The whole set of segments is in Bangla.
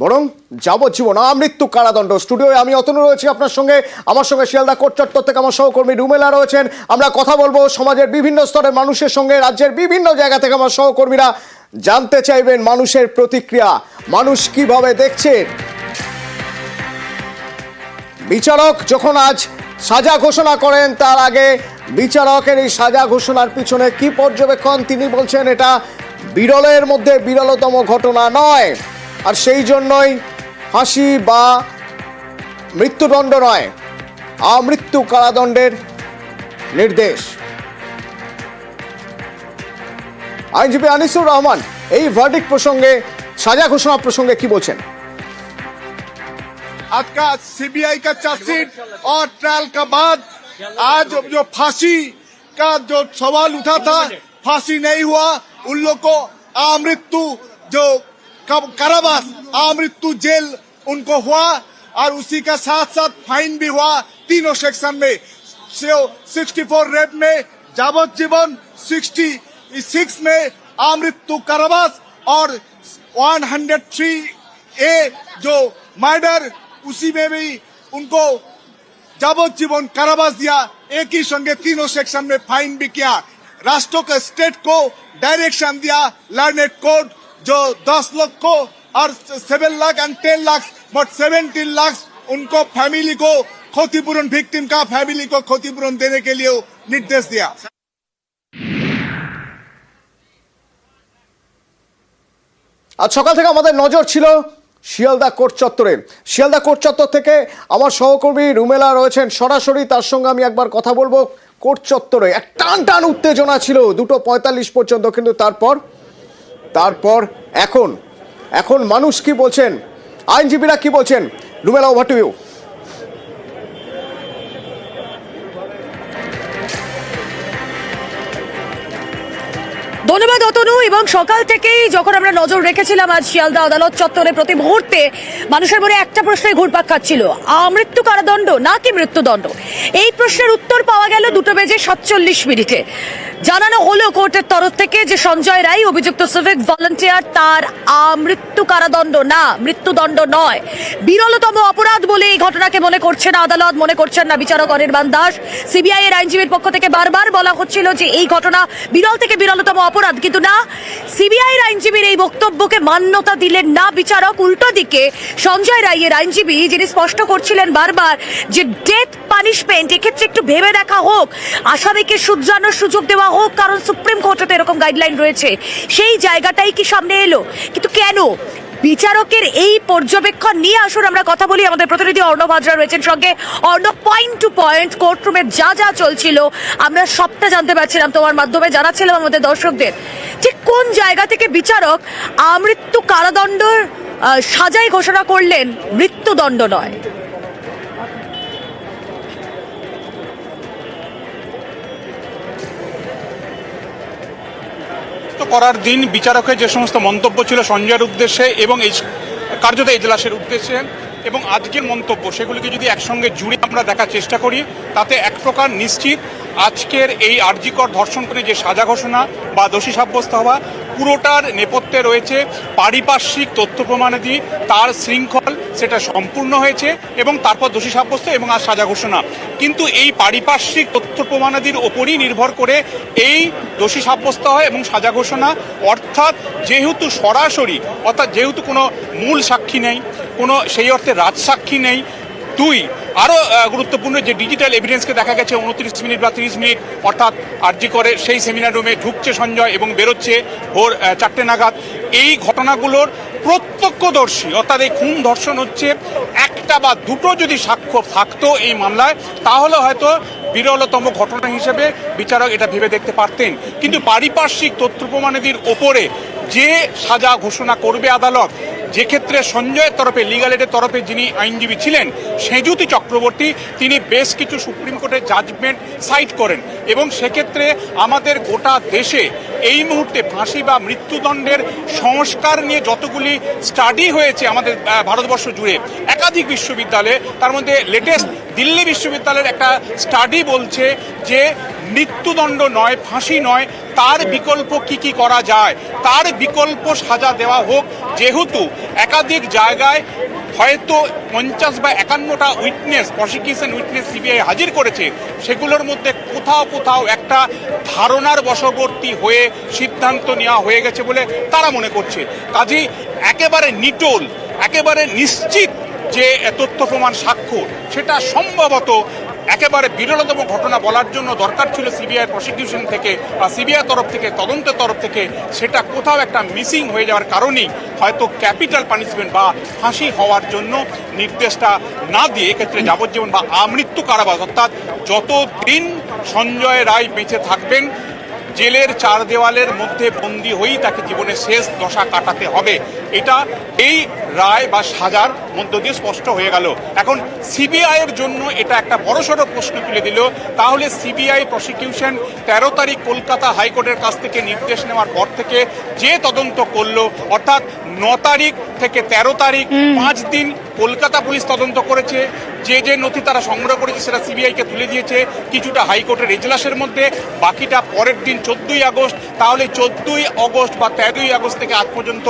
বরং যাবজ্জীবন আমৃত্যু কারাদণ্ড। স্টুডিওয়ে আমি অতনু রয়েছি আপনার সঙ্গে। আমার সঙ্গে শিয়ালদা কোর্ট চত্বর থেকে আমার সহকর্মী রুমেলা রয়েছেন। আমরা কথা বলব সমাজের বিভিন্ন স্তরের মানুষের সঙ্গে, রাজ্যের বিভিন্ন জায়গা থেকে আমার সহকর্মীরা জানতে চাইবেন মানুষের প্রতিক্রিয়া। মানুষ কীভাবে দেখছেন বিচারক যখন আজ সাজা ঘোষণা করেন, তার আগে বিচারকের এই সাজা ঘোষণার পিছনে কি পর্যবেক্ষণ? তিনি বলছেন, এটা বিরলের মধ্যে বিরলতম ঘটনা নয়। আর সেই জন্যই ফাঁসি বা মৃত্যুদণ্ড নয় আমৃত্যু কারাদণ্ডের নির্দেশ আইনজীবী আনিসুর রহমান এই ভার্ডিক প্রসঙ্গে সাজা ঘোষণা প্রসঙ্গে কি বলছেন आज का सीबीआई का चार्जशीट और ट्रायल का बाद आज जो फांसी का जो सवाल उठा था फांसी नहीं हुआ उन लोग को आमृत्यु जो कब- कारावास आमृत्यु जेल उनको हुआ और उसी का साथ साथ फाइन भी हुआ तीनों सेक्शन में सिक्सटी फोर रेप में जावज्जीवन सिक्सटी सिक्स में आमृत्यु कारावास और 103 ए जो मर्डर उसी में भी उनको जावज्जीवन कारावास दिया एक ही संगे तीनों सेक्शन में फाइन भी किया राष्ट्र के स्टेट को डायरेक्शन दिया लर्नेड कोर्ट जो 10 लाख को और 7 लाख एंड 10 लाख बट 17 लाख उनको फैमिली को क्षतिपूरण विक्टिम का फैमिली को क्षतिपूरण देने के लिए निर्देश दिया আজ সকাল থেকে আমাদের নজর ছিল শিয়ালদা কোর্ট চত্বরে শিয়ালদা কোর্ট চত্বর থেকে আমার সহকর্মী রুমেলা রয়েছেন সরাসরি তার সঙ্গে আমি একবার কথা বলবো কোর্ট চত্বরে এক টান টান উত্তেজনা ছিল দুটো পঁয়তাল্লিশ পর্যন্ত কিন্তু তারপর তারপর এখন এখন মানুষ কি বলছেন? আইনজীবীরা কি বলছেন? রুমেলা ওভার টু ইউ ধন্যবাদ, অতনু। এবং সকাল থেকেই যখন আমরা নজর রেখেছিলাম, আজ শিয়ালদা আদালত চত্বরে প্রতি মুহূর্তে মানুষের মনে একটা প্রশ্নে ঘুরপাক খাচ্ছিল। আমৃত্যু কারাদণ্ড নাকি মৃত্যুদণ্ড? এই প্রশ্নের উত্তর পাওয়া গেল দুটো বেজে সাতচল্লিশ মিনিটে। জানানো হলো কোর্টের তরফ থেকে যে সঞ্জয় রায়, অভিযুক্ত সিভিক ভলান্টিয়ার, তার আমৃত্যু কারাদণ্ড। না, মৃত্যুদণ্ড নয়। বিরলতম অপরাধ বলে এই ঘটনাকে মনে করছে না আদালত, মনে করছেন না বিচারক অনির্বাণ দাস। সিবিআই এর আইনজীবীর পক্ষ থেকে বারবার বলা হচ্ছিল যে এই ঘটনা বিরল থেকে বিরলতম অপরাধ। কিন্তু না, সিবিআই এর আইনজীবীর এই বক্তব্যকে মান্যতা দিলেন না বিচারক। উল্টো দিকে, সঞ্জয় রায়ের আইনজীবী যিনি স্পষ্ট করছিলেন বারবার যে ডেথ পানিশমেন্ট এক্ষেত্রে একটু ভেবে দেখা হোক। আসামিকে শুধরানোর সুযোগ দেওয়া হোক, কারণ সুপ্রিম কোর্টে তো এরকম গাইডলাইন রয়েছে। সেই জায়গাটাই কি সামনে এলো? কিন্তু কেন? বিচারকের এই পর্যবেক্ষণ নিয়ে আসুন, আমরা কথা বলি। আমাদের প্রতিনিধি অর্ণব হাজরা রয়েছেন সঙ্গে। অর্ণব পয়েন্ট টু পয়েন্ট কোর্টরুমে যা যা চলছিল, আমরা সবটা জানতে পারছিলাম তোমার মাধ্যমে, জানাচ্ছিলাম আমাদের দর্শকদের। যে কোন জায়গা থেকে বিচারক আমৃত্যু কারাদণ্ড সাজাই ঘোষণা করলেন, মৃত্যুদণ্ড নয়? করার দিন বিচারকের যে সমস্ত মন্তব্য ছিল সঞ্জয়ের উদ্দেশ্যে এবং এই কার্যত এজলাসের উদ্দেশ্যে এবং আজকের মন্তব্য, সেগুলিকে যদি একসঙ্গে জুড়ে আমরা দেখার চেষ্টা করি, তাতে এক প্রকার নিশ্চিত আজকের এই আর্জিকর ধর্ষণ করে যে সাজা ঘোষণা বা দোষী সাব্যস্ত হওয়া পুরোটার নেপথ্যে রয়েছে পারিপার্শ্বিক তথ্য প্রমাণাদি। তার শৃঙ্খল সেটা সম্পূর্ণ হয়েছে এবং তারপর দোষী সাব্যস্ত এবং আর সাজা ঘোষণা। কিন্তু এই পারিপার্শ্বিক তথ্য প্রমাণাদির ওপরই নির্ভর করে এই দোষী সাব্যস্ত হয় এবং সাজা ঘোষণা। অর্থাৎ যেহেতু সরাসরি, অর্থাৎ যেহেতু কোনো মূল সাক্ষী নেই, কোনো সেই অর্থে রাজসাক্ষী নেই দুই আরও গুরুত্বপূর্ণ যে ডিজিটাল এভিডেন্সকে দেখা গেছে, উনত্রিশ মিনিট বা তিরিশ মিনিট, অর্থাৎ আরজি করে সেই সেমিনার রুমে ঢুকছে সঞ্জয় এবং বেরোচ্ছে ভোর চারটে নাগাদ। এই ঘটনাগুলোর প্রত্যক্ষদর্শী, অর্থাৎ এই খুন ধর্ষণ হচ্ছে একটা বা দুটো যদি সাক্ষ্য থাকতো এই মামলায়, তাহলে হয়তো বিরলতম ঘটনা হিসেবে বিচারক এটা ভেবে দেখতে পারতেন। কিন্তু পারিপার্শ্বিক তথ্য প্রমাণাদির ওপরে যে সাজা ঘোষণা করবে আদালত যে ক্ষেত্রে সঞ্জয়ের তরফে লিগাল এডের তরফে যিনি আইনজীবী ছিলেন, সেজুতি চক্রবর্তী, তিনি বেশ কিছু সুপ্রিম কোর্টের জাজমেন্ট সাইট করেন। এবং সেক্ষেত্রে আমাদের গোটা দেশে এই মুহূর্তে ফাঁসি বা মৃত্যুদণ্ডের সংস্কার নিয়ে যতগুলি স্টাডি হয়েছে আমাদের ভারতবর্ষ জুড়ে, একাধিক বিশ্ববিদ্যালয়ে, তার মধ্যে লেটেস্ট দিল্লি বিশ্ববিদ্যালয়ের একটা স্টাডি বলছে যে মৃত্যুদণ্ড নয়, ফাঁসি নয়, তার বিকল্প কি কি করা যায়? তার বিকল্প সাজা দেওয়া হোক, যেহেতু একাধিক জায়গায় হয়তো পঞ্চাশ বা একান্নটা উইটনেস প্রসিকিউশন উইটনেস সিবিআই হাজির করেছে, সেগুলোর মধ্যে কোথাও কোথাও একটা ধারণার বশবর্তী হয়ে সিদ্ধান্ত নেওয়া হয়ে গেছে বলে তারা মনে করছে। কাজেই একেবারে নিটোল, একেবারে নিশ্চিত যে তথ্য প্রমাণ স্বাক্ষর, সেটা সম্ভবত একেবারে বিরলতম ঘটনা বলার জন্য দরকার ছিল সিবিআই প্রসিকিউশন থেকে বা সিবিআই তরফ থেকে, তদন্তের তরফ থেকে। সেটা কোথাও একটা মিসিং হয়ে যাওয়ার কারণেই হয়তো ক্যাপিটাল পানিশমেন্ট বা ফাঁসি হওয়ার জন্য নির্দেশটা না দিয়ে এক্ষেত্রে যাবজ্জীবন বা আমৃত্যু কারাবাস অর্থাৎ যতদিন সঞ্জয় রায় বেঁচে থাকবেন, জেলের চার দেওয়ালের মধ্যে বন্দি হয়েই তাকে জীবনের শেষ দশা কাটাতে হবে। এটা এই রায় বা সাজার মধ্য দিয়ে স্পষ্ট হয়ে গেল। এখন সিবিআই এর জন্য এটা একটা বড়সড় প্রশ্ন তুলে দিল। তাহলে সিবিআই প্রসিকিউশন তেরো তারিখ কলকাতা হাইকোর্টের কাছ থেকে নির্দেশ নেওয়ার পর থেকে যে তদন্ত করল অর্থাৎ ন তারিখ থেকে তেরো তারিখ পাঁচ দিন কলকাতা পুলিশ তদন্ত করেছে। যে যে নথি তারা সংগ্রহ করেছে সেটা সিবিআইকে তুলে দিয়েছে। কিছুটা হাইকোর্টের এজলাসের মধ্যে বাকিটা পরের দিন চোদ্দই আগস্ট। তাহলে চোদ্দই আগস্ট বা তেরোই আগস্ট থেকে আজ পর্যন্ত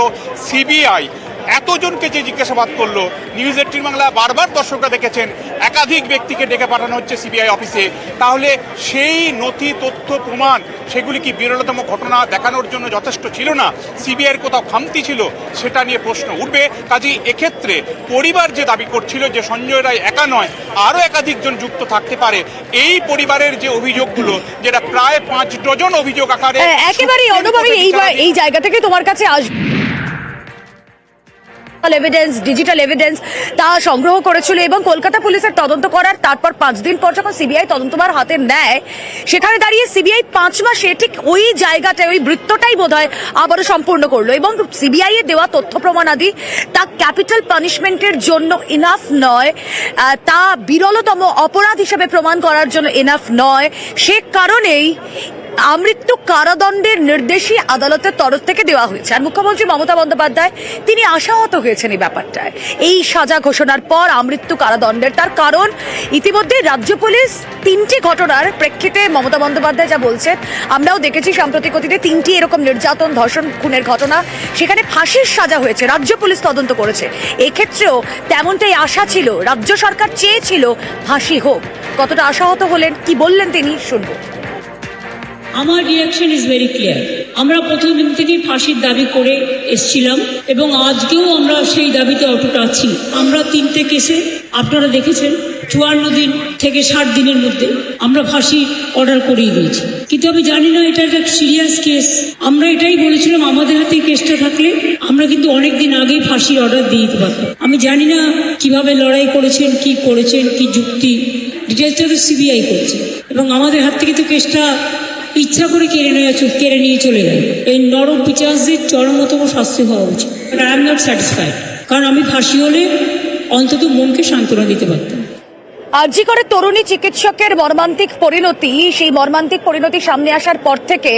সিবিআই এতজনকে যে জিজ্ঞাসাবাদ করল নিউজ এইটিন বাংলা বারবার দর্শকরা দেখেছেন একাধিক ব্যক্তিকে ডেকে পাঠানো হচ্ছে সিবিআই অফিসে। তাহলে সেই নথি তথ্য প্রমাণ সেগুলি কি বিরলতম ঘটনা দেখানোর জন্য যথেষ্ট ছিল না? সিবিআইয়ের কোথাও খামতি ছিল? সেটা নিয়ে প্রশ্ন উঠবে। কাজেই এক্ষেত্রে পরিবার যে দাবি করছিল যে সঞ্জয় রায় একা নয় আরও একাধিকজন যুক্ত থাকতে পারে এই পরিবারের যে অভিযোগগুলো যেটা প্রায় পাঁচ ডজন অভিযোগ আকারে হ্যাঁ, একেবারেই এই জায়গা থেকে তোমার কাছে আসবে এভিডেন্স ডিজিটাল এভিডেন্স তা সংগ্রহ করেছিল এবং কলকাতা পুলিশের তদন্ত করার তারপর পাঁচ দিন পর যখন সিবিআই তদন্তভার হাতে নেয়, সেখানে দাঁড়িয়ে সিবিআই পাঁচ মাসে ঠিক ওই জায়গাটায়, ওই বৃত্তটাই বোধ হয় আবারও সম্পূর্ণ করল এবং সিবিআই এর দেওয়া তথ্য প্রমাণাদি তা ক্যাপিটাল পানিশমেন্টের জন্য ইনাফ নয় তা বিরলতম অপরাধ হিসেবে প্রমাণ করার জন্য ইনাফ নয়। সে কারণেই আমৃত্যু কারাদণ্ডের নির্দেশই আদালতের তরফ থেকে দেওয়া হয়েছে। আর মুখ্যমন্ত্রী মমতা বন্দ্যোপাধ্যায়, তিনি আশাহত হয়েছেন এই ব্যাপারটায়। এই সাজা ঘোষণার পর আমৃত্যু কারাদণ্ডের তার কারণ, ইতিমধ্যে রাজ্য পুলিশ তিনটি ঘটনার প্রেক্ষিতে মমতা বন্দ্যোপাধ্যায় যা বলছেন, আমরাও দেখেছি সাম্প্রতিক অতীতে তিনটি এরকম নির্যাতন, ধর্ষণ, খুনের ঘটনা, সেখানে ফাঁসির সাজা হয়েছে, রাজ্য পুলিশ তদন্ত করেছে। এক্ষেত্রেও তেমনটাই আশা ছিল, রাজ্য সরকার চেয়েছিল ফাঁসি হোক। কতটা আশাহত হলেন, কি বললেন তিনি, শুনব। আমার রিয়াকশন ইজ ভেরি ক্লিয়ার আমরা প্রথম দিন থেকেই ফাঁসির দাবি করে এসছিলাম এবং আজকেও আমরা সেই দাবিতে অটুট আছি। আমরা তিনটে কেসে, আপনারা দেখেছেন, চুয়ান্ন দিন থেকে ষাট দিনের মধ্যে আমরা ফাঁসি অর্ডার করিয়ে দিয়েছি। কিন্তু আমি জানি না এটা একটা সিরিয়াস কেস আমরা এটাই বলেছিলাম, আমাদের হাতে কেসটা থাকলে আমরা কিন্তু অনেক দিন আগেই ফাঁসির অর্ডার দিয়ে দিতে পারতাম। আমি জানি না কীভাবে লড়াই করেছেন, কি করেছেন, কি যুক্তি ডিটেলসটা তো সিবিআই করছে। এবং আমাদের হাত থেকে তো কেসটা ইচ্ছা করে কেড়ে নেওয়া চ- কেড়ে নিয়ে চলে গেল। এই নরম পিচার্সদের চরমতম শাস্তি হওয়া উচিত। আই এম নট স্যাটিসফাইড কারণ আমি ফাঁসি হলে অন্তত মনকে সান্ত্বনা দিতে পারতাম। আরজি করে তরুণী চিকিৎসকের মর্মান্তিক পরিণতি, সেই মর্মান্তিক পরিণতি সামনে আসার পর থেকে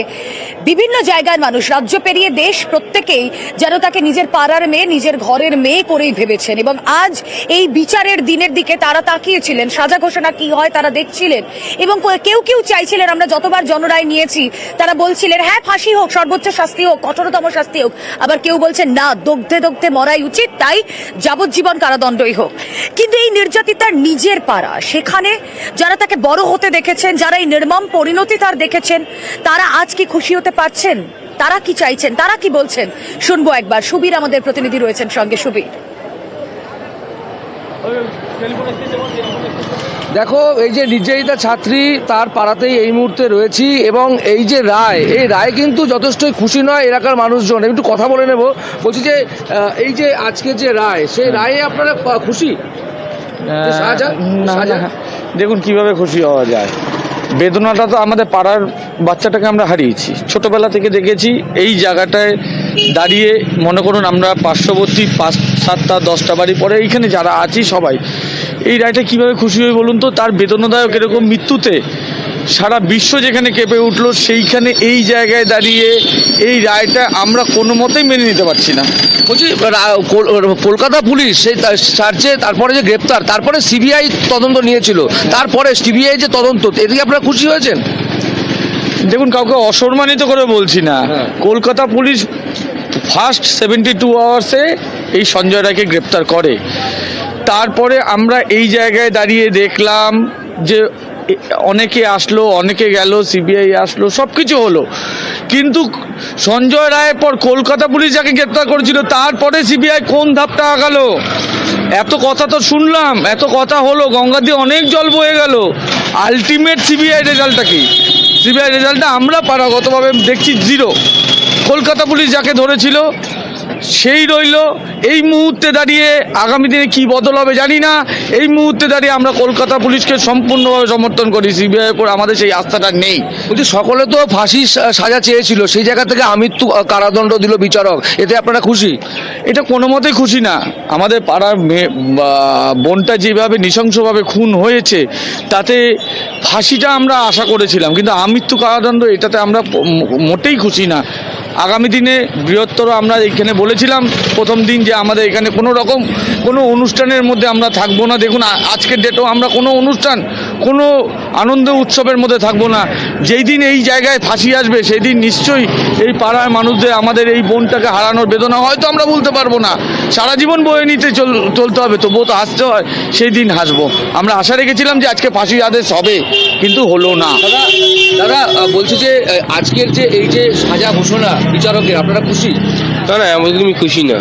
বিভিন্ন জায়গার মানুষ, রাজ্য পেরিয়ে দেশ প্রত্যেকেই যেন তাকে নিজের পাড়ার মেয়ে, নিজের ঘরের মেয়ে করেই ভেবেছেন এবং আজ এই বিচারের দিনের দিকে তারা তাকিয়েছিলেন, সাজা ঘোষণা কি হয় তারা দেখছিলেন এবং কেউ কেউ চাইছিলেন, আমরা যতবার জনরায় নিয়েছি, তারা বলছিলেন হ্যাঁ ফাঁসি হোক, সর্বোচ্চ শাস্তি হোক, কঠোরতম শাস্তি হোক। আবার কেউ বলছেন, না, দগ্ধে দগ্ধে মরাই উচিত, তাই যাবজ্জীবন কারাদণ্ডই হোক। কিন্তু এই নির্যাতিতার নিজের পাড়া সেখানে যারা তাকে বড় হতে দেখেছেন, যারা এই নির্মম পরিণতি তার দেখেছেন, তারা আজ কি খুশি হতে পারছেন? তারা কি চাইছেন? তারা কি বলছেন? শুনব একবার। সুবীর আমাদের প্রতিনিধি রয়েছেন সঙ্গে। সুবীর। দেখো, এই যে নির্যাতিতা ছাত্রী তার পাড়াতেই এই মুহূর্তে রয়েছি এবং এই যে রায়, এই রায় কিন্তু যথেষ্টই খুশি নয় এলাকার মানুষজন। একটু কথা বলে নেব। বলছি যে এই যে আজকে যে রায়, সেই রায়ে আপনারা খুশি? দেখুন কীভাবে খুশি হওয়া যায়। বেদনাটা তো আমাদের পাড়ার বাচ্চাটাকে আমরা হারিয়েছি। ছোটবেলা থেকে দেখেছি এই জায়গাটায় দাঁড়িয়ে মনে করুন আমরা পার্শ্ববর্তী পাঁচ সাতটা দশটা বাড়ি পরে এইখানে যারা আছি সবাই এই রায়টা কীভাবে খুশি হয়ে বলুন তো? তার বেদনাদায়ক এরকম মৃত্যুতে সারা বিশ্ব যেখানে কেঁপে উঠল সেইখানে এই জায়গায় দাঁড়িয়ে এই রায়টা আমরা কোনো মতেই মেনে নিতে পারছি না। বলছি কলকাতা পুলিশ সেই সার্চে তারপরে যে গ্রেপ্তার তারপরে সিবিআই তদন্ত নিয়েছিল তারপরে সিবিআই যে তদন্ত এদিকে আপনারা খুশি হয়েছেন? দেখুন কাউকে অসম্মানিত করে বলছি না। Kolkata police first seventy two আওয়ার্সে এই সঞ্জয় রায়কে গ্রেপ্তার করে। তারপরে আমরা এই জায়গায় দাঁড়িয়ে দেখলাম যে অনেকে আসলো, অনেকে গেল সিবিআই আসলো সব কিছু হলো। কিন্তু সঞ্জয় রায়ের পর কলকাতা পুলিশ যাকে গ্রেপ্তার করেছিল, তারপরে সিবিআই কোন ধাপটা আগালো? এত কথা তো শুনলাম, এত কথা হলো, গঙ্গা দিয়ে অনেক জল বয়ে গেল। আলটিমেট সিবিআই রেজাল্টটা কি? সিবিআই রেজাল্টটা আমরা পারাগতভাবে দেখছি জিরো কলকাতা পুলিশ যাকে ধরেছিল সেই রইল। এই মুহূর্তে দাঁড়িয়ে আগামী দিনে কি বদল হবে জানি না। এই মুহূর্তে দাঁড়িয়ে আমরা কলকাতা পুলিশকে সম্পূর্ণভাবে সমর্থন করি। সিবিআই উপর আমাদের সেই আস্থাটা নেই। বলছি সকলে তো ফাঁসির সা- সাজা চেয়েছিল। সেই জায়গা থেকে আমৃত্যু কারাদণ্ড দিল বিচারক। এতে আপনারা খুশি? এটা কোনো মতেই খুশি না। আমাদের পাড়ার বোনটা যেভাবে নৃশংসভাবে খুন হয়েছে তাতে ফাঁসিটা আমরা আশা করেছিলাম। কিন্তু আমৃত্যু কারাদণ্ড এটাতে আমরা মোটেই খুশি না। আগামী দিনে বৃহত্তর আমরা এখানে বলেছিলাম, প্রথম দিন যে আমাদের এখানে কোনো রকম কোনো অনুষ্ঠানের মধ্যে আমরা থাকব না। দেখুন আজকের ডেটেও আমরা কোনো অনুষ্ঠান, কোনো আনন্দ উৎসবের মধ্যে থাকব না। যেই দিন এই জায়গায় ফাঁসি আসবে, সেই দিন নিশ্চয়ই এই পাড়ার মানুষদের, আমাদের এই বোনটাকে হারানোর বেদনা হয়তো আমরা বলতে পারব না। সারা জীবন বয়ে নিতে চল, চলতে হবে, তবুও তো হাসতে হয়, সেই দিন হাসবো। আমরা আশা রেখেছিলাম যে আজকে ফাঁসি আদেশ হবে, কিন্তু হলো না। দাদা দাদা বলছি যে আজকের যে এই যে সাজা ঘোষণা বিচারকের, আপনারা খুশি? না না একদমই খুশি না।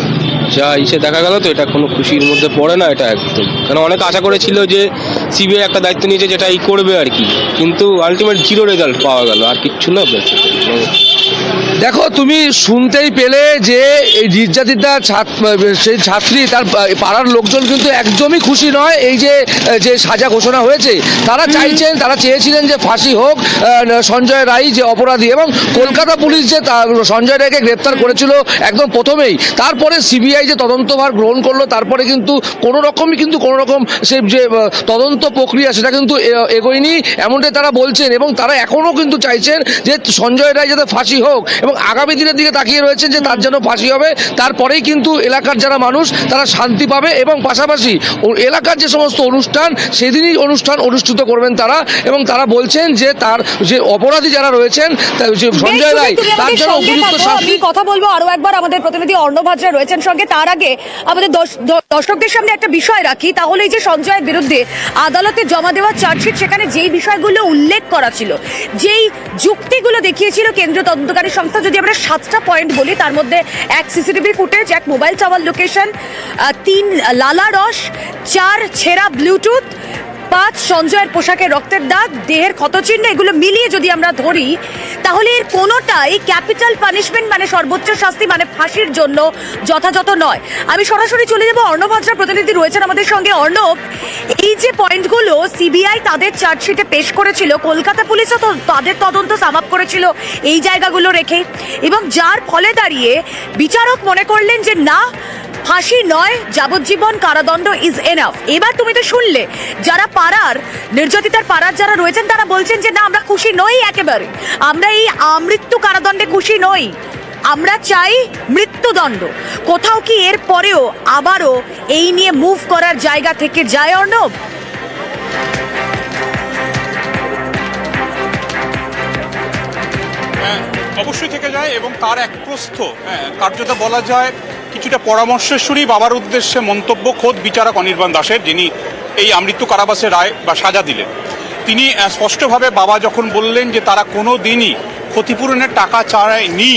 যা ইসে দেখা গেল তো, এটা কোনো খুশির মধ্যে পড়ে না, এটা একদম। কারণ অনেক আশা করেছিল যে সিবিআই একটা দায়িত্ব নিয়েছে যেটা এই করবে আর কি। কিন্তু আলটিমেট জিরো রেজাল্ট পাওয়া গেল আর কিচ্ছু না দেখো তুমি শুনতেই পেলে যে এই নির্যাতিতা সেই ছাত্রী তার পাড়ার লোকজন কিন্তু একদমই খুশি নয় এই যে যে সাজা ঘোষণা হয়েছে। তারা চাইছেন তারা চেয়েছিলেন যে ফাঁসি হোক সঞ্জয় রায় যে অপরাধী এবং কলকাতা পুলিশ যে সঞ্জয় রায়কে গ্রেপ্তার করেছিল একদম প্রথমেই। তারপরে সিবিআই যে তদন্তভার গ্রহণ করল তারপরে কিন্তু কোনো রকমই কিন্তু কোনো রকম সে যে আহ, তদন্ত প্রক্রিয়া সেটা কিন্তু এগোয়নি এমনটাই তারা বলছেন এবং তারা এখনও কিন্তু চাইছেন যে সঞ্জয় রায় যাতে ফাঁসি হোক এবং আগামী দিনের দিকে তাকিয়ে রয়েছেন যে তার যেন ফাঁসি হবে তারপরেই কিন্তু এলাকার যারা মানুষ তারা শান্তি পাবে এবং পাশাপাশি এলাকার যে সমস্ত অনুষ্ঠান সেদিনই অনুষ্ঠান অনুষ্ঠিত করবেন তারা এবং তারা বলছেন যে তার যে অপরাধী যারা রয়েছেন সঞ্জয় রায় তার জন্য উপযুক্ত শাস্তি কথা বলব আরও একবার আমাদের প্রতিনিধি অর্ণব হাজরা রয়েছেন সঙ্গে। তার আগে আমাদের দর্শকদের সামনে একটা বিষয় রাখি তাহলে এই যে সঞ্জয়ের বিরুদ্ধে আদালতে জমা দেওয়া চার্জশিট সেখানে যেই বিষয়গুলো উল্লেখ করা ছিল, যেই যুক্তিগুলো দেখিয়েছিল কেন্দ্রীয় তদন্তকারী সংস্থা, যদি আমরা সাতটা পয়েন্ট বলি, তার মধ্যে এক সিসিটিভি ফুটেজ, এক মোবাইল চাওয়ার লোকেশন তিন লালা রস, চার ছেঁড়া ব্লুটুথ পাঁচ সঞ্জয়ের পোশাকে রক্তের দাগ, দেহের ক্ষতচিহ্ন, এগুলো মিলিয়ে যদি আমরা ধরি, তাহলে এর কোনোটাই ক্যাপিটাল পানিশমেন্ট মানে সর্বোচ্চ শাস্তি মানে ফাঁসির জন্য যথাযথ নয়। আমি সরাসরি চলে যাব, অর্ণব হাজরা প্রতিনিধি রয়েছেন আমাদের সঙ্গে। অর্ণব, এই যে পয়েন্টগুলো সিবিআই তাদের চার্জশিটে পেশ করেছিল, কলকাতা পুলিশও তো তাদের তদন্ত সামাপ করেছিল এই জায়গাগুলো রেখে। এবং যার ফলে দাঁড়িয়ে বিচারক মনে করলেন যে না ফাঁসি নয় যাবজ্জীবন কারাদণ্ড ইজ এনাফ এবার তুমি তো শুনলে যারা পাড়ার নির্যাতিতার পাড়ার যারা রয়েছেন তারা বলছেন যে না আমরা খুশি নই একেবারে। আমরা এই আমৃত্যু কারাদণ্ডে খুশি নই। আমরা চাই মৃত্যুদণ্ড। কোথাও কি এর পরেও আবারও এই নিয়ে মুভ করার জায়গা থেকে যায় অর্ণব? হ্যাঁ, অবশ্যই থেকে যায় এবং তার এক প্রস্থ হ্যাঁ, কার্যত বলা যায় কিছুটা পরামর্শেশ্বরী বাবার উদ্দেশ্যে মন্তব্য খোদ বিচারক অনির্বাণ দাসের, যিনি এই আমৃত্যু কারাবাসের রায় বা সাজা দিলেন। তিনি স্পষ্টভাবে বাবা যখন বললেন যে তারা কোনো দিনই ক্ষতিপূরণের টাকা চায়নি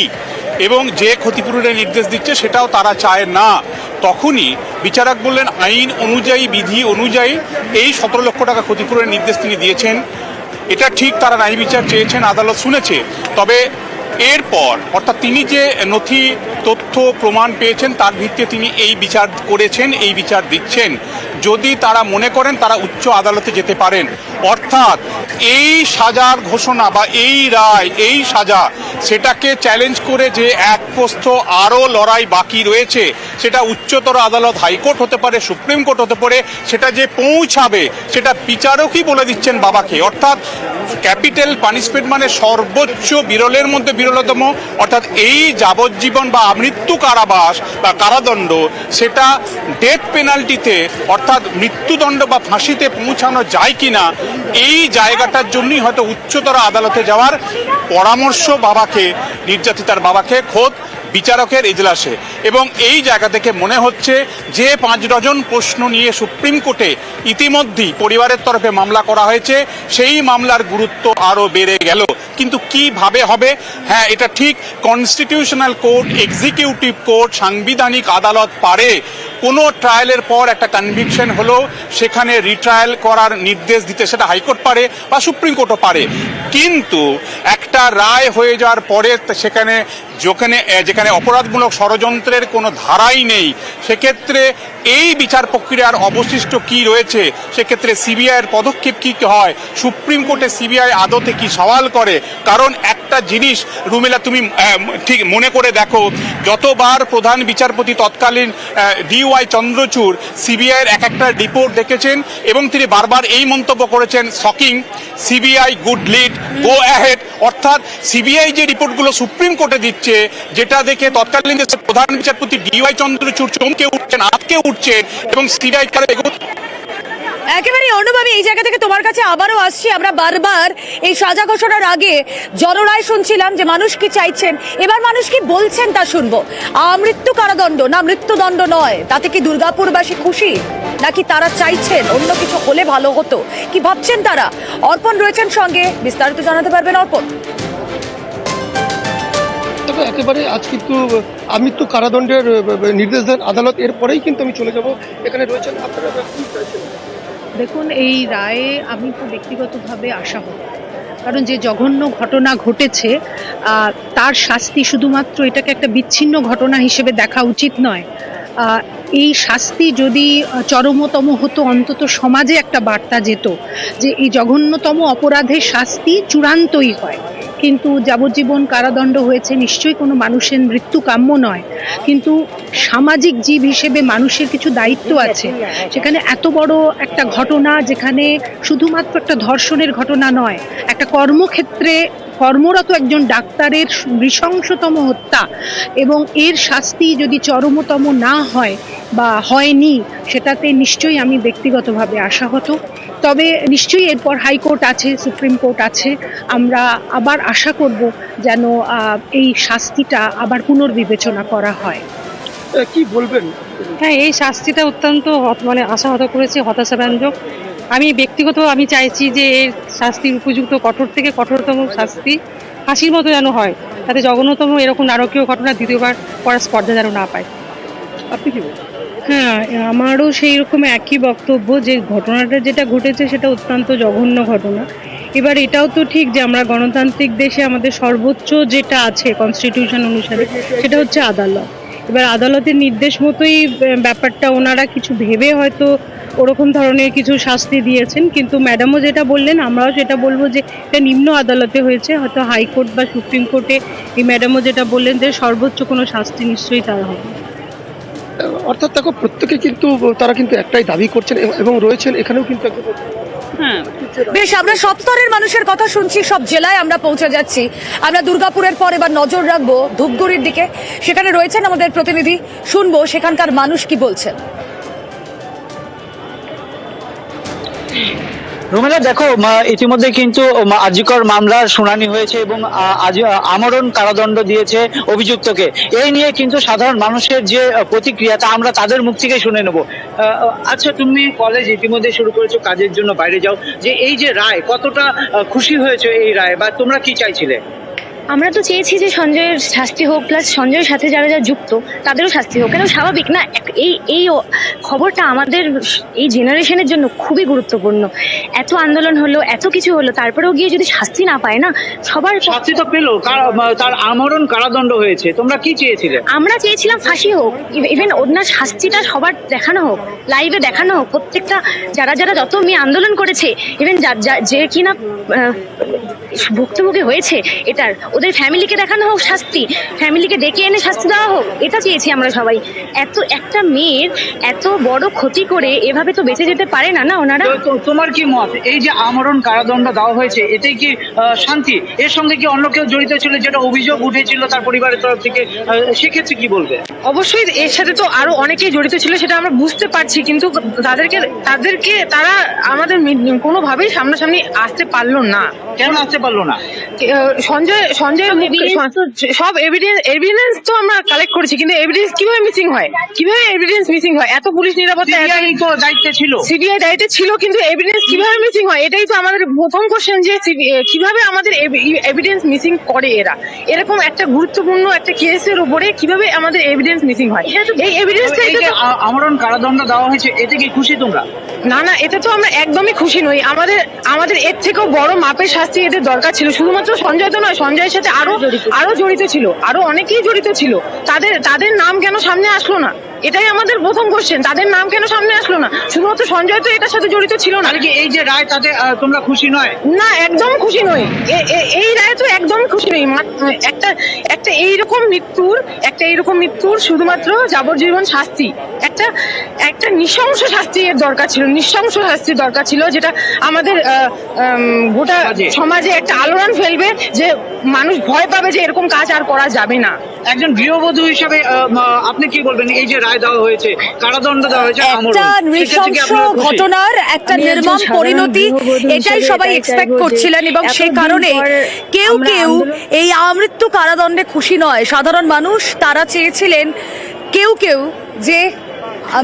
এবং যে ক্ষতিপূরণের নির্দেশ দিচ্ছে সেটাও তারা চায় না, তখনই বিচারক বললেন, আইন অনুযায়ী, বিধি অনুযায়ী এই সতেরো লক্ষ টাকা ক্ষতিপূরণের নির্দেশ তিনি দিয়েছেন। এটা ঠিক তারা ন্যায় বিচার চেয়েছেন, আদালত শুনেছে। তবে এরপর, অর্থাৎ তিনি যে নথি, তথ্য, প্রমাণ পেয়েছেন, তার ভিত্তিতে তিনি এই বিচার করেছেন, এই বিচার দিচ্ছেন। যদি তারা মনে করেন তারা উচ্চ আদালতে যেতে পারেন। অর্থাৎ এই সাজার ঘোষণা বা এই রায়, এই সাজা, সেটাকে চ্যালেঞ্জ করে যে এক প্রস্থ আরও লড়াই বাকি রয়েছে, সেটা উচ্চতর আদালত হাইকোর্ট হতে পারে, সুপ্রিম কোর্ট হতে পারে, সেটা যে পৌঁছাবে, সেটা বিচারকই বলে দিচ্ছেন বাবাকে। অর্থাৎ ক্যাপিটাল পানিশমেন্ট মানে সর্বোচ্চ বিরলের মধ্যে বিরলতম। অর্থাৎ এই যাবজ্জীবন বা মৃত্যু কারাবাস বা কারাদণ্ড, সেটা ডেথ পেনাল্টিতে অর্থাৎ মৃত্যুদণ্ড বা ফাঁসিতে পৌঁছানো যায় কিনা, এই জায়গাটার জন্যই হয়তো উচ্চতর আদালতে যাওয়ার পরামর্শ বাবাকে, নির্যাতিতার বাবাকে, খোদ বিচারকের এজলাসে। এবং এই জায়গা থেকে মনে হচ্ছে যে পাঁচ ডজন প্রশ্ন নিয়ে সুপ্রিম কোর্টে ইতিমধ্যেই পরিবারের তরফে মামলা করা হয়েছে, সেই মামলার গুরুত্ব আরও বেড়ে গেল। কিন্তু কীভাবে হবে? হ্যাঁ এটা ঠিক, কনস্টিটিউশনাল কোর্ট, এক্সিকিউটিভ কোর্ট, সাংবিধানিক আদালত পারে। কোনো ট্রায়ালের পর একটা কনভিকশন হলো সেখানে রিট্রায়াল করার নির্দেশ দিতে সেটা হাইকোর্ট পারে বা সুপ্রিম কোর্টও পারে। কিন্তু একটা রায় হয়ে যাওয়ার পরে সেখানে যেখানে যেখানে অপরাধমূলক ষড়যন্ত্রের কোনো ধারাই নেই, সেক্ষেত্রে এই বিচার প্রক্রিয়ার অবশিষ্ট কি রয়েছে? সেক্ষেত্রে সিবিআইয়ের পদক্ষেপ কী হয়? সুপ্রিম কোর্টে সিবিআই আদতে কি সওয়াল করে? কারণ একটা জিনিস, রুমেলা, তুমি ঠিক মনে করে দেখো, যতবার প্রধান বিচারপতি তৎকালীন ডি ওয়াই চন্দ্রচূড় সিবিআইয়ের এক একটা রিপোর্ট দেখেছেন, এবং তিনি বারবার এই মন্তব্য করেছেন shocking CBI good lead go ahead অর্থাৎ সিবিআই যে রিপোর্টগুলো সুপ্রিম কোর্টে দিচ্ছে, যেটা দেখে তৎকালীন দেশের প্রধান বিচারপতি ডি ওয়াই চন্দ্রচূড় চমকে উঠছেন আটকে উঠছেন, এবং সিবিআই কারও এগোতে একেবারে অনুভ আমি এই জায়গা থেকে তোমার কাছে আবারও আসছি। আমরা বারবার এই সাজা ঘোষণার আগে জনরায় শুনছিলাম যে মানুষ কি চাইছেন, এবার মানুষ কি বলছেন তা শুনব। আমৃত্যু কারাদণ্ড না মৃত্যুদণ্ড নয়, তাতে কি দুর্গাপুরবাসী খুশি? নাকি তারা চাইছেন অন্য কিছু হলে ভালো হতো? কি ভাবছেন তারা? অর্পণ রয়েছেন সঙ্গে, বিস্তারিত জানাতে পারবেন অর্পণ। একেবারে আজ কিন্তু আমৃত্যু কারাদণ্ডের নির্দেশ দেন আদালত, এরপরেই কিন্তু আমি চলে যাব। এখানে রয়েছেন আপনারা দেখুন, এই রায়ে আমি তো ব্যক্তিগতভাবে আশা হব কারণ যে জঘন্য ঘটনা ঘটেছে তার শাস্তি শুধুমাত্র এটাকে একটা বিচ্ছিন্ন ঘটনা হিসেবে দেখা উচিত নয়। এই শাস্তি যদি চরমতম হতো, অন্তত সমাজে একটা বার্তা যেত যে এই জঘন্যতম অপরাধের শাস্তি চূড়ান্তই হয়। কিন্তু যাবজ্জীবন কারাদণ্ড হয়েছে, নিশ্চয়ই কোনো মানুষের মৃত্যু কাম্য নয়। কিন্তু সামাজিক জীব হিসেবে মানুষের কিছু দায়িত্ব আছে। সেখানে এত বড় একটা ঘটনা যেখানে শুধুমাত্র একটা ধর্ষণের ঘটনা নয়, একটা কর্মক্ষেত্রে কর্মরত একজন ডাক্তারের নৃশংসতম হত্যা এবং এর শাস্তি যদি চরমতম না হয় বা হয়নি সেটাতে নিশ্চয়ই আমি ব্যক্তিগতভাবে আশাহত। তবে নিশ্চয়ই এরপর হাইকোর্ট আছে সুপ্রিম কোর্ট আছে আমরা আবার আশা করব যেন এই শাস্তিটা আবার পুনর্বিবেচনা করা হয়। কি বলবেন? হ্যাঁ এই শাস্তিটা অত্যন্ত মানে আশাহত করেছে হতাশাব্যঞ্জক। আমি ব্যক্তিগত আমি চাইছি যে এর শাস্তির উপযুক্ত কঠোর থেকে কঠোরতম শাস্তি হাসির মতো যেন হয় তাতে জঘন্যতম এরকম নারকীয় ঘটনা দ্বিতীয়বার করার স্পর্ধা যেন না পায়। আপনি কি বলবেন? হ্যাঁ আমারও সেই রকম একই বক্তব্য যে ঘটনাটা যেটা ঘটেছে সেটা অত্যন্ত জঘন্য ঘটনা। এবার এটাও তো ঠিক যে আমরা গণতান্ত্রিক দেশে আমাদের সর্বোচ্চ যেটা আছে কনস্টিটিউশন অনুসারে, সেটা হচ্ছে আদালত। এবার আদালতের নির্দেশ মতোই ব্যাপারটা ওনারা কিছু ভেবে হয়তো ওরকম ধরনের কিছু শাস্তি দিয়েছেন, কিন্তু ম্যাডামও যেটা বললেন, আমরাও সেটা বলব যে এটা নিম্ন আদালতে হয়েছে, হয়তো হাইকোর্ট বা সুপ্রিম কোর্টে এই ম্যাডামও যেটা বললেন যে সর্বোচ্চ কোনো শাস্তি নিশ্চয়ই তারা হবে। অর্থাৎ দেখো, প্রত্যেকে কিন্তু, তারা কিন্তু একটাই দাবি করছেন এবং- রয়েছেন এখানেও কিন্তু হ্যাঁ। বেশ, আমরা সব স্তরের মানুষের কথা শুনছি, সব জেলায় আমরা পৌঁছে যাচ্ছি। আমরা দুর্গাপুরের পর এবার নজর রাখব ধূপগুড়ির দিকে। সেখানে রয়েছেন আমাদের প্রতিনিধি, শুনব সেখানকার মানুষ কি বলছেন। রুমেলা, দেখো ইতিমধ্যে কিন্তু আজিকর মামলার শুনানি হয়েছে এবং আমরণ কারাদণ্ড দিয়েছে অভিযুক্তকে। এই নিয়ে কিন্তু সাধারণ মানুষের যে প্রতিক্রিয়া, তা আমরা তাদের মুখ থেকে শুনে নেব। আচ্ছা তুমি কলেজ ইতিমধ্যে শুরু করেছ, কাজের জন্য বাইরে যাও, যে এই যে রায়, কতটা খুশি হয়েছে এই রায়, বা তোমরা কি চাইছিলে? আমরা তো চেয়েছি যে সঞ্জয়ের শাস্তি হোক প্লাস সঞ্জয়ের সাথে যারা যারা যুক্ত তাদেরও শাস্তি হোক। কেন স্বাভাবিক না এই এই খবরটা আমাদের এই জেনারেশনের জন্য খুবই গুরুত্বপূর্ণ। এত আন্দোলন হলো এত কিছু হলো তারপরেও গিয়ে যদি শাস্তি না পায় না সবার শাস্তি তো পেল তার আমরণ কারাদণ্ড হয়েছে তোমরা কি চেয়েছিলে? আমরা চেয়েছিলাম ফাঁসি হোক ইভেন ওনার শাস্তিটা সবার দেখানো হোক লাইভে দেখানো হোক প্রত্যেকটা যারা যারা যত মেয়ে আন্দোলন করেছে ইভেন যে কিনা ভুক্তভোগী হয়েছে এটার ওদের ফ্যামিলিকে দেখানো হোক শাস্তি ফ্যামিলিকে ডেকে এনে শাস্তি দেওয়া হোক এটা চেয়েছি আমরা সবাই। এত একটা মেয়ের এত বড় ক্ষতি করে এভাবে তো বেঁচে যেতে পারে না না ওনারা? তোমার কি মত? এই যে আমরণ কারাদণ্ড দেওয়া হয়েছে এটাই কি শান্তি? এর সঙ্গে কি অন্য কেউ জড়িত ছিল যেটা অভিযোগ উঠেছিল তার পরিবারের তরফ থেকে? সেক্ষেত্রে কি বলবে? অবশ্যই এর সাথে তো আরও অনেকেই জড়িত ছিল সেটা আমরা বুঝতে পারছি কিন্তু তাদেরকে তাদেরকে তারা আমাদের কোনোভাবেই সামনাসামনি আসতে পারল না। কেন আসতে পারল না? সঞ্জয় সঞ্জয় সব এভিডেন্স এভিডেন্স তো আমরা কালেক্ট করেছি কিন্তু এভিডেন্স কীভাবে মিসিং হয়? কীভাবে এভিডেন্স মিসিং হয়? এত পুলিশ নিরাপত্তা তো দায়িত্বে ছিল। সিবিআই দায়িত্বে ছিল কিন্তু এভিডেন্স কীভাবে মিসিং হয়? এটাই তো আমাদের প্রথম কোশ্চেন যে কীভাবে আমাদের এভিডেন্স মিসিং করে এরা? এরকম একটা গুরুত্বপূর্ণ একটা কেসের উপরে কীভাবে আমাদের এভিডেন্স মিসিং হয়? এই এভিডেন্সটা এই আমরণ কারাদণ্ড দেওয়া হয়েছে এতে কি খুশি তোমরা? না না এতে তো আমরা একদমই খুশি নই। আমাদের আমাদের এর থেকেও বড় মাপের শাস্তি এদের দরকার ছিল। শুধুমাত্র সঞ্জয় তো নয় সঞ্জয়ের সাথে আরও আরও জড়িত ছিল। আরও অনেকেই জড়িত ছিল। তাদের তাদের নাম কেন সামনে আসলো না? এটাই আমাদের প্রথম কোশ্চেন তাদের নাম কেন সামনে আসলো না? শুধুমাত্র সঞ্জয় তো এটার সাথে জড়িত ছিল না। কি এই যে রায় তাতে তোমরা খুশি নয়? না একদম খুশি নই। এই রায় তো একদম খুশি নই। একটা একটা এইরকম মৃত্যুর একটা এইরকম মৃত্যুর শুধুমাত্র যাবজ্জীবন শাস্তি। একটা একটা নৃশংস শাস্তি এর দরকার ছিল নৃশংস শাস্তির দরকার ছিল যেটা আমাদের গোটা সমাজে। একটা আলোড়ন ফেলবে যে মানুষ ভয় পাবে যে এরকম কাজ আর করা যাবে না। একজন গৃহবধূ হিসাবে আপনি কি বলবেন? এই যে রায় দেওয়া হয়েছে কারাদণ্ড দেওয়া হয়েছে একটা নৃশংস ঘটনার একটা নির্মম সাধারণ পরিণতি এটাই সবাই এক্সপেক্ট করছিলেন এবং সে কারণে কেউ কেউ এই আমৃত্যু কারাদণ্ডে খুশি নয়। সাধারণ মানুষ তারা চেয়েছিলেন কেউ কেউ যে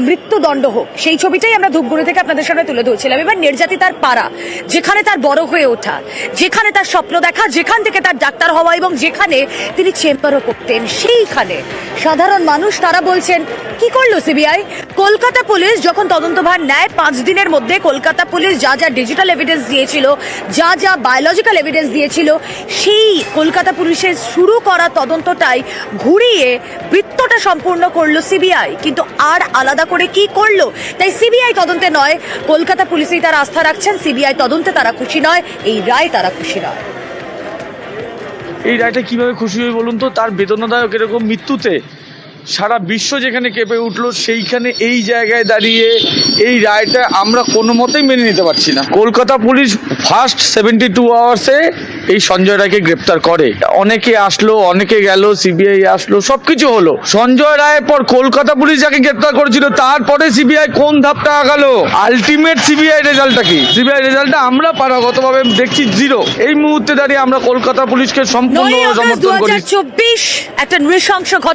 মৃত্যুদণ্ড হোক, সেই ছবিটাই আমরা ধূপগুড়ি থেকে আপনাদের সামনে তুলে ধরছিলাম। এবার নির্যাতিতার পাড়া, যেখানে তার বড় হয়ে ওঠা, যেখানে তার স্বপ্ন দেখা, যেখান থেকে তার ডাক্তার হওয়া এবং যেখানে তিনি চেম্বারও করতেন, সেইখানে সাধারণ মানুষ তারা বলছেন, কি করল সিবিআই? কলকাতা পুলিশ যখন তদন্তভার নেয়, পাঁচ দিনের মধ্যে কলকাতা পুলিশ যা যা ডিজিটাল এভিডেন্স দিয়েছিল, যা যা বায়োলজিক্যাল এভিডেন্স দিয়েছিল, সেই কলকাতা পুলিশের শুরু করা তদন্তটাই ঘুরিয়ে বৃত্তটা সম্পূর্ণ করল সিবিআই। কিন্তু আর আলাদা করে কি করল? তাই সিবিআই তদন্তে নয়। কলকাতা পুলিশেই তারা আস্থা রাখছেন, সিবিআই তদন্তে তারা খুশি নয়, এই রায় তারা খুশি নয়। এই রায়টা কীভাবে খুশি হয়ে বলুন তো? তার বেদনাদায়ক এরকম মৃত্যুতে সারা বিশ্ব যেখানে কেঁপে উঠল সেইখানে এই জায়গায় দাঁড়িয়ে এই রায়টা আমরা কোনো মতেই মেনে নিতে পারছি না। Kolkata police first seventy two আওয়ার্সে এই সঞ্জয় রায়কে গ্রেপ্তার করে। অনেকে আসলো অনেকে গেল সিবিআই আসলো সবকিছু হলো। সঞ্জয় রায়ের পর কলকাতা পুলিশ যাকে গ্রেপ্তার করেছিল তারপরে সিবিআই কোন ধাপটা আগালো? আলটিমেট সিবিআই রেজাল্টটা কি? সিবিআই রেজাল্টটা আমরা পারাগতভাবে দেখছি জিরো। এই মুহূর্তে দাঁড়িয়ে আমরা কলকাতা পুলিশকে সম্পূর্ণ সমর্থন করি। চব্বিশ একটা নৃশংস ঘটনা